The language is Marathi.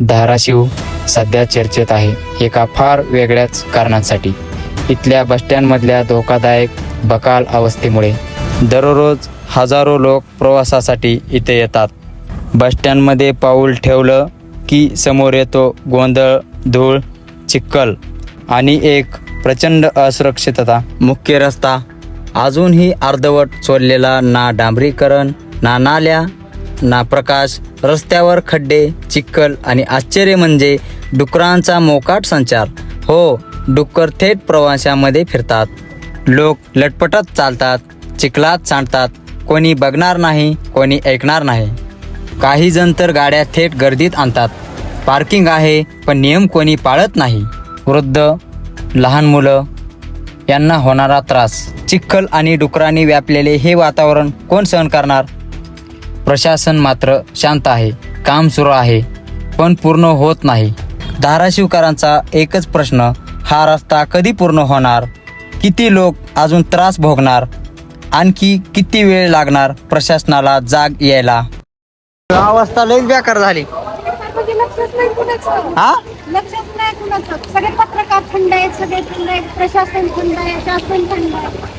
धाराशिव सध्या चर्चेत आहे. एका फार वेगळ्याच कारणांसाठी. इथल्या बसस्टँडमधल्या धोकादायक बकाल अवस्थेमुळे दररोज हजारो लोक प्रवासासाठी इथे येतात. बसस्टँडमध्ये पाऊल ठेवलं की समोर येतो गोंधळ धूळ चिखल आणि एक प्रचंड असुरक्षितता. मुख्य रस्ता. अजूनही अर्धवट चोरलेला ना डांबरीकरण ना नाल्या नाप्रकाश रस्त्यावर खड्डे चिखल आणि आश्चर्य म्हणजे डुकरांचा मोकाट संचार. हो डुक्कर थेट प्रवाशामध्ये फिरतात. लोक लटपटत चालतात चिखलात सांडतात. कोणी बघणार नाही कोणी ऐकणार नाही. काही जण तर गाड्या थेट गर्दीत आणतात. पार्किंग आहे पण नियम कोणी पाळत नाही. वृद्ध लहान मुलं यांना होणारा त्रास. चिखल आणि डुकरांनी व्यापलेले हे वातावरण कोण सहन करणार? प्रशासन मात्र शांत आहे काम सुरू आहे पण पूर्ण होत नाही. धाराशिवकरांचा एकच प्रश्न हा रस्ता कधी पूर्ण होणार? किती लोक अजून त्रास भोगणार? आणखी किती वेळ लागणार प्रशासनाला जाग यायला? अवस्था लईच बेकार झाली. लक्षच नाही कुणाचं हा? लक्षच नाही कुणाचं. सगळे पत्रकार थंड आहेत सगळे थंड आहेत प्रशासन थंड आहे शासन थंड आहे.